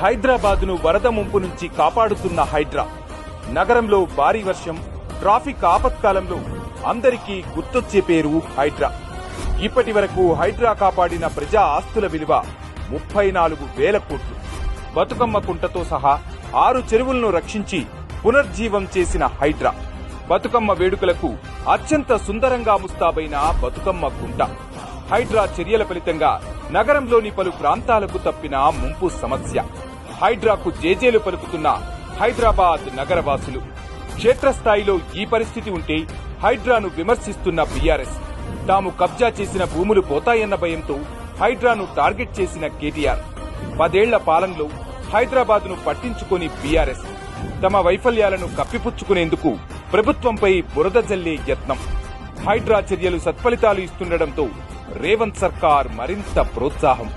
హైదరాబాద్ను వరద ముంపు నుంచి కాపాడుతున్న హైడ్రా. నగరంలో భారీ వర్షం ట్రాఫిక్ ఆపత్కాలంలో అందరికీ గుర్తొచ్చే పేరు హైడ్రా. ఇప్పటి వరకు హైడ్రా కాపాడిన ప్రజా ఆస్తుల విలువ ముప్పై నాలుగు వేల కోట్లు. బతుకమ్మ కుంటతో సహా ఆరు చెరువులను రక్షించి పునర్జీవం చేసిన హైడ్రా. బతుకమ్మ వేడుకలకు అత్యంత సుందరంగా ముస్తాబైన బతుకమ్మ కుంట. హైడ్రా చర్యల ఫలితంగా నగరంలోని పలు ప్రాంతాలకు తప్పిన ముంపు సమస్య. హైడ్రాకు జేజేలు పలుకుతున్న హైదరాబాద్ నగరవాసులు. క్షేత్రస్థాయిలో ఈ పరిస్థితి ఉంటే హైడ్రాను విమర్శిస్తున్న బీఆర్ఎస్. తాము కబ్జా చేసిన భూములు పోతాయన్న భయంతో హైడ్రాను టార్గెట్ చేసిన కేటీఆర్. పదేళ్ళ పాలనలో హైదరాబాద్ను పట్టించుకొని బీఆర్ఎస్. తమ వైఫల్యాలను కప్పిపుచ్చుకునేందుకు ప్రభుత్వంపై బురద జల్లే యత్నం. హైడ్రా చర్యలు సత్ఫలితాలు ఇస్తుండటంతో రేవంత్ సర్కార్ మరింత ప్రోత్సాహం.